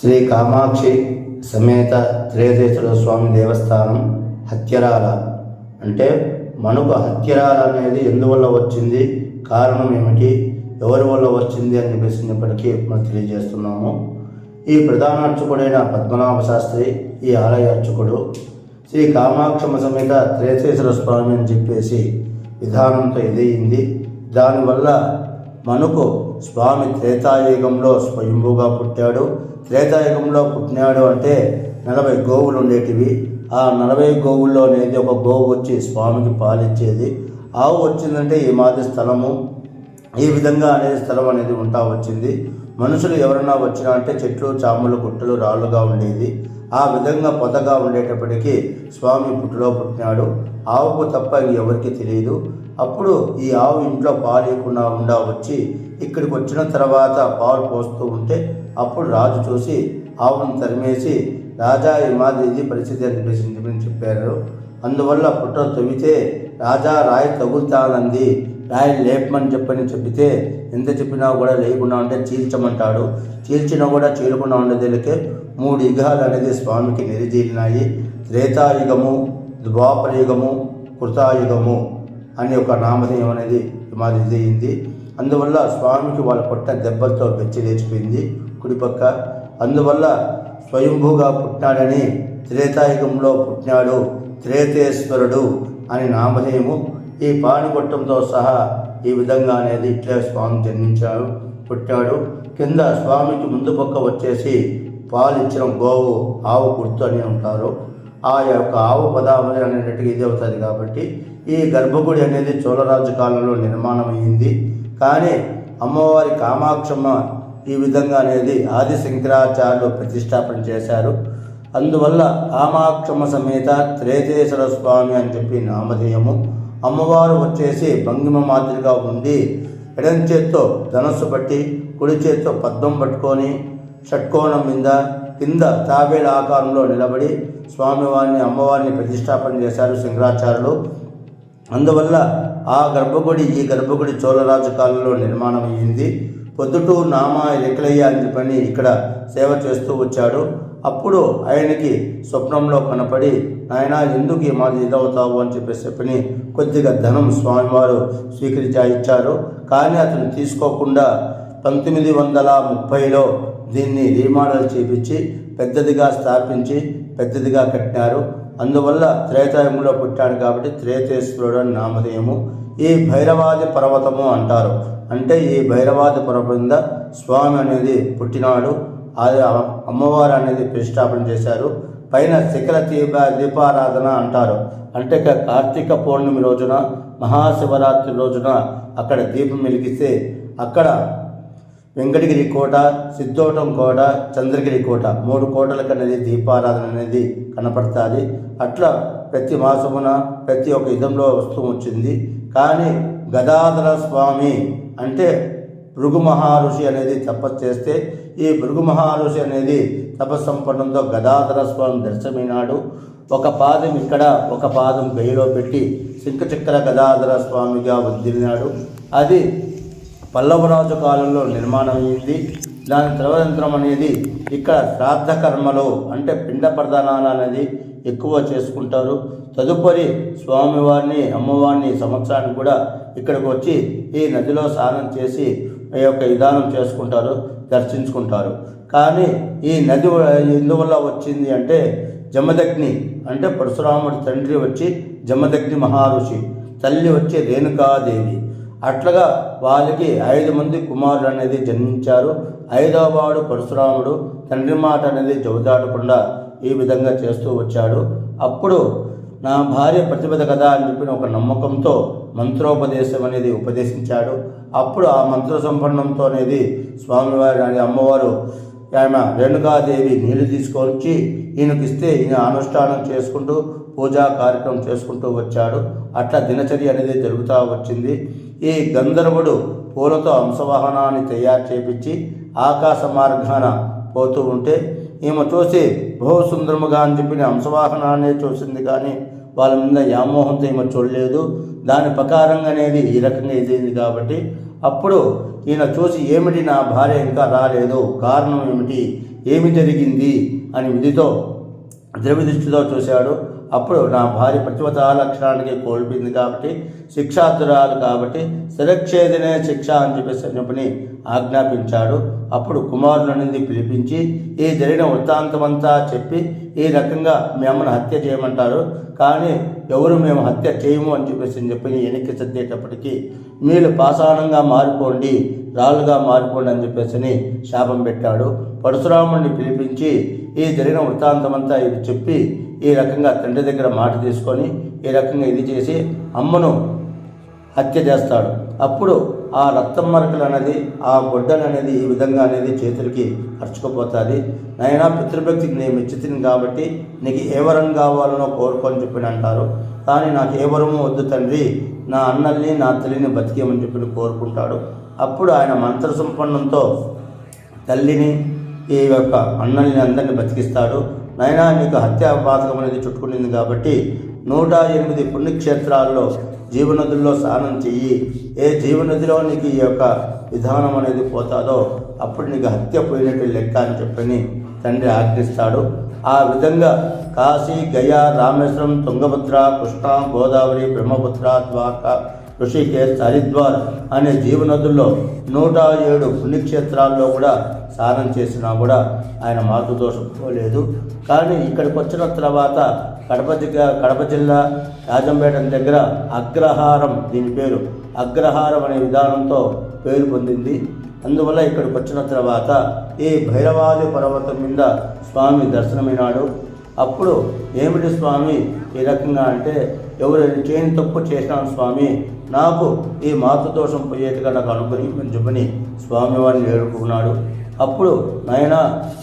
శ్రీ కామాక్షి సమేత త్రేదేశ్వర స్వామి దేవస్థానం హత్యరాల. అంటే మనకు హత్యరాల అనేది ఎందువల్ల వచ్చింది? కారణం ఏమిటి? ఎవరి వల్ల వచ్చింది అని చెప్పేసినప్పటికీ మనం తెలియజేస్తున్నాము. ఈ ప్రధాన అర్చకుడైన పద్మనాభ శాస్త్రి ఈ ఆలయ అర్చకుడు శ్రీ కామాక్షమ సమేత త్రేసేశ్వర స్వామి అని చెప్పేసి విధానంతో ఎదిగింది. దానివల్ల మనకు స్వామి త్రేతాయుగంలో స్వయంభూగా పుట్టాడు. త్రేతాయుగంలో పుట్టినాడు అంటే నలభై గోవులు ఉండేటివి. ఆ నలభై గోవుల్లో అనేది ఒక గోవు వచ్చి స్వామికి పాలిచ్చేది. ఆవు వచ్చిందంటే ఈ మాది స్థలము. ఈ విధంగా అనేది స్థలం అనేది ఉంటా వచ్చింది. మనుషులు ఎవరన్నా వచ్చినా అంటే చెట్లు చాములు గుట్టలు రాళ్ళుగా ఉండేది. ఆ విధంగా పొదగా ఉండేటప్పటికీ స్వామి పుట్టులో పుట్టినాడు. ఆవుకు తప్ప ఎవరికి తెలియదు. అప్పుడు ఈ ఆవు ఇంట్లో పాలేయకుండా ఉండా వచ్చి ఇక్కడికి వచ్చిన తర్వాత పాలు పోస్తూ ఉంటే అప్పుడు రాజు చూసి ఆవును తరిమేసి రాజా ఈ మాది ఇది పరిస్థితి అని చెప్పారు. అందువల్ల పుట్ట తవ్వితే రాజా రాయి తగులుతానంది రాయి లేపమని చెప్పని చెబితే ఎంత చెప్పినా కూడా లేకుండా ఉంటే చీల్చమంటాడు. చీల్చినా కూడా చీలకుండా ఉండేదిలకే మూడు యుగాలు అనేది స్వామికి నిరిజీలినాయి. త్రేతాయుగము ద్వాపరయుగము కృతాయుగము. అని ఒక నామధేయం అనేది మాది ఇదయింది అందువల్ల స్వామికి వాళ్ళ పుట్టిన దెబ్బలతో వెచ్చి లేచిపోయింది కుడిపక్క. అందువల్ల స్వయంభూగా పుట్టినాడని త్రేతాయుగంలో పుట్టినాడు త్రేతేశ్వరుడు అని నామధేయము. ఈ పాణిగొట్టంతో సహా ఈ విధంగా అనేది ఇట్లే స్వామి జన్మించాడు పుట్టాడు. కింద స్వామికి ముందు పక్క వచ్చేసి పాలిచ్చిన గోవు ఆవు గుర్తు అని ఉంటారు. ఆ యొక్క ఆవు పదావళి అనేటట్టుగా ఇది అవుతుంది కాబట్టి ఈ గర్భగుడి అనేది చోళరాజు కాలంలో నిర్మాణం అయింది కానీ అమ్మవారి కామాక్షమ్మ ఈ విధంగా అనేది ఆది శంకరాచార్యులు ప్రతిష్టాపన చేశారు. అందువల్ల కామాక్షమ్మ సమేత త్రేతేశ్వర స్వామి అని చెప్పి నామధేయము. అమ్మవారు వచ్చేసి భంగిమ మాదిరిగా ఉండి ఎడం చేత్తో ధనస్సు పట్టి కుడి చేత్తో పద్మం పట్టుకొని షట్కోణం మీద కింద తాబేల ఆకారంలో నిలబడి స్వామివారిని అమ్మవారిని ప్రతిష్టాపన చేశారు శంకరాచార్యులు. అందువల్ల ఆ గర్భగుడి ఈ గర్భగుడి చోళరాజు కాలంలో నిర్మాణం అయ్యింది. పొద్దుటూ నామా ఎక్కలయ్య అని చెప్పని ఇక్కడ సేవ చేస్తూ వచ్చాడు. అప్పుడు ఆయనకి స్వప్నంలో కనపడి నాయన ఎందుకు ఈ మాది ఇదవుతావు? అని చెప్పేసి చెప్పని కొద్దిగా ధనం స్వామివారు స్వీకరించా ఇచ్చారు. కానీ అతను తీసుకోకుండా పంతొమ్మిది వందల ముప్పైలో దీన్ని రీమోడల్ చేపించి పెద్దదిగా స్థాపించి పెద్దదిగా కట్టినారు. అందువల్ల త్రేతాయుగంలో పుట్టాడు కాబట్టి త్రేతేశ్వరుడు అని నామధేయము. ఈ భైరవాది పర్వతము అంటారు. అంటే ఈ భైరవాది పర్వతం స్వామి అనేది పుట్టినాడు. అది అమ్మవారు అనేది ప్రతిష్టాపన చేశారు. పైన శిఖర దీప దీపారాధన అంటారు. అంటే కార్తీక పౌర్ణమి రోజున మహాశివరాత్రి రోజున అక్కడ దీపం వెలిగిస్తే అక్కడ వెంకటగిరి కోట సిద్ధోటం కోట చంద్రగిరి కోట మూడు కోటల కన్నది దీపారాధన అనేది కనపడుతుంది. అట్లా ప్రతి మాసమున ప్రతి ఒక్క యుధంలో వస్తూ వచ్చింది. కానీ గదాధర స్వామి అంటే భృగు మహర్షి అనేది తపస్సు చేస్తే ఈ భృగు మహర్షి అనేది తపస్సంపన్నంతో గదాధర స్వామి దర్శనమైనాడు. ఒక పాదం ఇక్కడ ఒక పాదం గైలో పెట్టి సింకచక్ర గదాధర స్వామిగా వదిలినాడు అది పల్లవరాజు కాలంలో నిర్మాణం అయింది. దాని ద్రవయంత్రం అనేది ఇక్కడ శ్రాద్ధ కర్మలో అంటే పిండ ప్రధానాలు అనేది ఎక్కువ చేసుకుంటారు. తదుపరి స్వామివారిని అమ్మవారిని సంవత్సరానికి కూడా ఇక్కడికి వచ్చి ఈ నదిలో స్నానం చేసి ఈ యొక్క విధానం చేసుకుంటారు దర్శించుకుంటారు. కానీ ఈ నది ఎందువల్ల వచ్చింది అంటే జమదగ్ని అంటే పరశురాముడి తండ్రి వచ్చి జమదగ్ని మహారుషి తల్లి వచ్చి రేణుకాదేవి. అట్లాగా వాళ్ళకి ఐదు మంది కుమారులు అనేది జన్మించారు. ఐదవ వాడు పరశురాముడు తండ్రి మాట అనేది జవదాడకుండా ఈ విధంగా చేస్తూ వచ్చాడు. అప్పుడు నా భార్య ప్రతిపద కదా అని చెప్పిన ఒక నమ్మకంతో మంత్రోపదేశం అనేది ఉపదేశించాడు. అప్పుడు ఆ మంత్ర సంపన్నంతో అనేది స్వామివారి అమ్మవారు ఆమె రేణుకాదేవి నీళ్ళు తీసుకొచ్చి ఈయనకి ఇస్తే ఈయన అనుష్ఠానం చేసుకుంటూ పూజా కార్యక్రమం చేసుకుంటూ వచ్చాడు. అట్లా దినచర్య అనేది జరుగుతూ వచ్చింది. ఈ గంధర్వుడు పూలతో అంశవాహనాన్ని తయారు చేపించి ఆకాశ మార్గాన పోతూ ఉంటే ఈమె చూసి బహు సుందరముగా అని చెప్పిన అంశవాహనాన్ని చూసింది కానీ వాళ్ళ మీద వ్యామోహంతో ఈమె చూడలేదు. దాని ప్రకారంగా అనేది ఈ రకంగా ఇదైంది కాబట్టి అప్పుడు ఈయన చూసి ఏమిటి నా భార్య ఇంకా రాలేదు? కారణం ఏమిటి? ఏమి జరిగింది? అని విధితో ద్రవి దృష్టితో చూశాడు. అప్పుడు నా భార్య ప్రతివతా లక్షణానికి కోల్పోయింది కాబట్టి శిక్షార్థురాలు కాబట్టి శిరక్షేదనే శిక్ష అని చెప్పేసి చెప్పని ఆజ్ఞాపించాడు. అప్పుడు కుమారులనింది పిలిపించి ఈ జరిగిన వృత్తాంతమంతా చెప్పి ఈ రకంగా మీ హత్య చేయమంటారు. కానీ ఎవరు మేము హత్య చేయము అని చెప్పేసి చెప్పి వెనక్కి సర్దేటప్పటికీ మీరు పాషాణంగా మారిపోండి రాళ్ళుగా మారిపోండి అని చెప్పేసి శాపం పెట్టాడు. పరశురాముడిని పిలిపించి ఈ జరిగిన వృత్తాంతమంతా ఇది చెప్పి ఈ రకంగా తండ్రి దగ్గర మాట తీసుకొని ఈ రకంగా ఇది చేసి అమ్మను హత్య చేస్తాడు. అప్పుడు ఆ రక్తం మరకలు అనేది ఆ గొడ్డలు అనేది ఈ విధంగా అనేది చేతులకి అరుచుకుపోతుంది. నైనా పితృభక్తికి నేను మెచ్చుతుంది కాబట్టి నీకు ఏ వరం కావాలనో కోరుకొని చెప్పిన అంటారు. కానీ నాకు ఏ వరము వద్దు తండ్రి నా అన్నల్ని నా తల్లిని బతికేమని చెప్పి కోరుకుంటాడు. అప్పుడు ఆయన మంత్ర సంపన్నంతో తల్లిని ఈ యొక్క అన్నల్ని అందరిని బతికిస్తాడు. నైనా నీకు హత్యా పాతకం అనేది చుట్టుకునింది కాబట్టి నూట ఎనిమిది పుణ్యక్షేత్రాల్లో జీవనదుల్లో స్నానం చెయ్యి. ఏ జీవనదిలో నీకు ఈ యొక్క విధానం అనేది పోతాదో అప్పుడు నీకు హత్య పోయినట్టు లెక్క అని చెప్పని తండ్రి ఆజ్ఞిస్తాడు. ఆ విధంగా కాశీ గయా రామేశ్వరం తుంగభద్ర కృష్ణ గోదావరి బ్రహ్మపుత్ర ద్వారకా ఋషికేశ్ హరిద్వార్ అనే జీవనదుల్లో నూట ఏడు పుణ్యక్షేత్రాల్లో కూడా స్నానం చేసినా కూడా ఆయన మార్గదోషం పోలేదు. కానీ ఇక్కడికి వచ్చిన తర్వాత కడప జిల్లా కడప జిల్లా రాజంపేట దగ్గర అగ్రహారం దీని పేరు. అగ్రహారం అనే విధానంతో పేరు పొందింది. అందువల్ల ఇక్కడికి వచ్చిన తర్వాత ఈ భైరవాది పర్వతం మీద స్వామి దర్శనమైనాడు. అప్పుడు ఏమిటి స్వామి? ఈ రకంగా అంటే ఎవరు చేయని తప్పు చేసినాను స్వామి నాకు ఈ మాతృదోషం పోయేట్టుగా నాకు అనుగ్రహించమని చెప్పని స్వామివారిని వేడుకున్నాడు అప్పుడు నాయన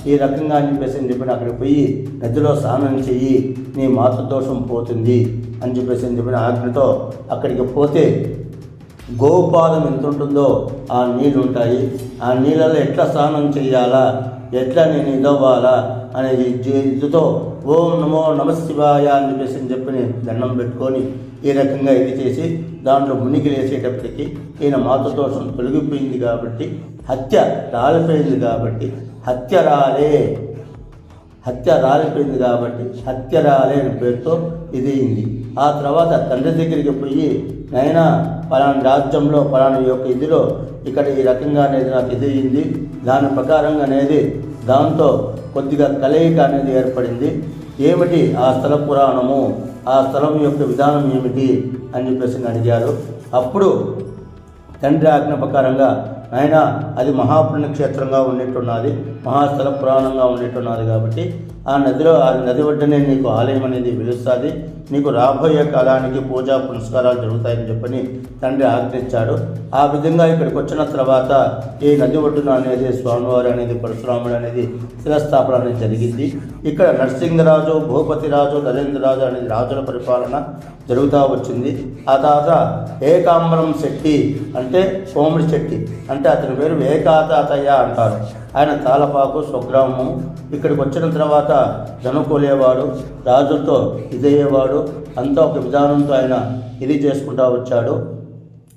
ఈ రకంగా అని చెప్పేసి అని చెప్పిన అక్కడికి పోయి నదిలో స్నానం చెయ్యి నీ మాతృదోషం పోతుంది అని చెప్పేసి అని చెప్పిన ఆజ్ఞతో అక్కడికి పోతే గోపాదం ఎంత ఉంటుందో ఆ నీళ్ళు ఉంటాయి. ఆ నీళ్ళలో ఎట్లా స్నానం చేయాలా ఎట్లా నేను ఇదవ్వాలా అనేది ఇదితో ఓం నమో నమశివాయ అని చెప్పేసి అని చెప్పి దండం పెట్టుకొని ఈ రకంగా ఇది చేసి దాంట్లో మునిగి లేసేటప్పటికి ఈయన మాతృదోషం తొలగిపోయింది కాబట్టి హత్య రాలిపోయింది కాబట్టి హత్య రాలే. హత్య రాలిపోయింది కాబట్టి హత్య రాలే అనే పేరుతో ఇది అయింది ఆ తర్వాత తండ్రి దగ్గరికి పోయి నైనా పలానా రాజ్యంలో పలానా యొక్క ఇదిలో ఇక్కడ ఈ రకంగా అనేది నాకు ఇది దాని ప్రకారంగా అనేది దాంతో కొద్దిగా కలయిక అనేది ఏర్పడింది. ఏమిటి ఆ స్థల పురాణము? ఆ స్థలం యొక్క విధానం ఏమిటి? అని చెప్పేసి అడిగారు. అప్పుడు తండ్రి ఆజ్ఞ ప్రకారంగా ఆయన అది మహాపుణ్యక్షేత్రంగా ఉన్నట్టున్నది. మహాస్థల పురాణంగా ఉన్నట్టున్నది కాబట్టి ఆ నదిలో ఆ నది ఒడ్డునే నీకు ఆలయం అనేది పిలుస్తుంది నీకు రాబోయే కాలానికి పూజా పునస్కారాలు జరుగుతాయని చెప్పని తండ్రి ఆజ్ఞించాడు. ఆ విధంగా ఇక్కడికి వచ్చిన తర్వాత ఈ నది ఒడ్డున అనేది స్వామివారు అనేది పరశురాముడు అనేది శిలస్థాపన అనేది జరిగింది. ఇక్కడ నరసింహరాజు భూపతిరాజు నరేంద్రరాజు అనేది రాజుల పరిపాలన జరుగుతూ వచ్చింది. ఆ తర్వాత ఏకాంబరం శెట్టి అంటే కోమిడి శెట్టి అంటే అతని పేరు ఏకాతాతయ్య అంటారు. ఆయన తాళపాకు స్వగ్రామము. ఇక్కడికి వచ్చిన తర్వాత జనకూలేవాడు రాజులతో ఇదయ్యేవాడు అంతా ఒక విధానంతో ఆయన ఇది చేసుకుంటూ వచ్చాడు.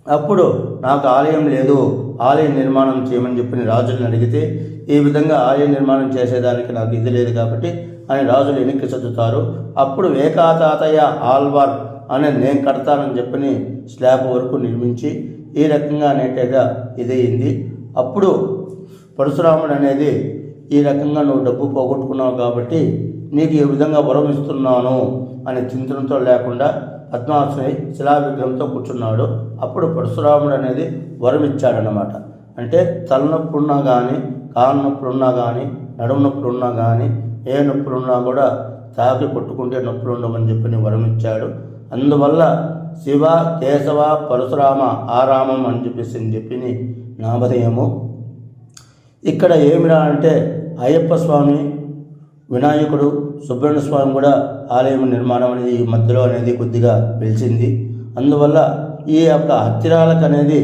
అప్పుడు నాకు ఆలయం లేదు ఆలయ నిర్మాణం చేయమని చెప్పిన రాజులను అడిగితే ఈ విధంగా ఆలయ నిర్మాణం చేసేదానికి నాకు ఇది లేదు కాబట్టి అని రాజులు వెనక్కి చదువుతారు అప్పుడు వేకాతాతయ్య ఆల్వార్ అనేది నేను కడతానని చెప్పని స్లాబ్ వరకు నిర్మించి ఈ రకంగా అనేటగా ఇదయింది అప్పుడు పరశురాముడు అనేది ఈ రకంగా నువ్వు డబ్బు పోగొట్టుకున్నావు కాబట్టి నీకు ఈ విధంగా వరం ఇస్తున్నాను అనే చింతనతో లేకుండా పద్మాసుని శిలా విగ్రహంతో కూర్చున్నాడు. అప్పుడు పరశురాముడు అనేది వరం ఇచ్చాడనమాట అంటే తలనొప్పులున్నా కానీ కాలు నొప్పులు ఉన్నా కానీ నడుము నొప్పులున్నా కానీ ఏ నొప్పులు ఉన్నా కూడా తాకి కొట్టుకుంటే నొప్పులు ఉండమని చెప్పి వరం ఇచ్చాడు. అందువల్ల శివ కేశవ పరశురామ ఆరామం అని చెప్పేసి అని చెప్పి నామధేయము ఇక్కడ ఏమిరా అంటే అయ్యప్ప స్వామి వినాయకుడు సుబ్రహ్మణ్య స్వామి కూడా ఆలయం నిర్మాణం అనేది ఈ మధ్యలో అనేది కొద్దిగా పిలిచింది అందువల్ల ఈ యొక్క హత్యరాలకు అనేది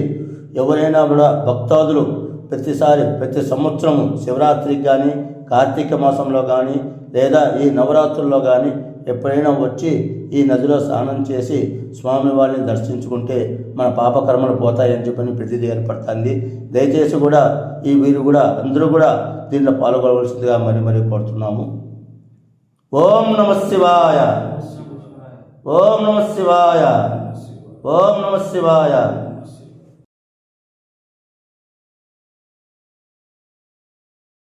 ఎవరైనా కూడా భక్తాదులు ప్రతిసారి ప్రతి సంవత్సరం శివరాత్రికి కానీ కార్తీక మాసంలో కానీ లేదా ఈ నవరాత్రుల్లో కానీ ఎప్పుడైనా వచ్చి ఈ నదిలో స్నానం చేసి స్వామివారిని దర్శించుకుంటే మన పాపకర్మలు పోతాయని చెప్పని ప్రతిదీ ఏర్పడుతుంది. దయచేసి కూడా ఈ వీరు కూడా అందరూ కూడా దీంట్లో పాల్గొనవలసిందిగా మరి మరి కోరుతున్నాము. ఓం నమ శివాయ. ఓం నమ శివాయ. ఓం నమ శివాయ.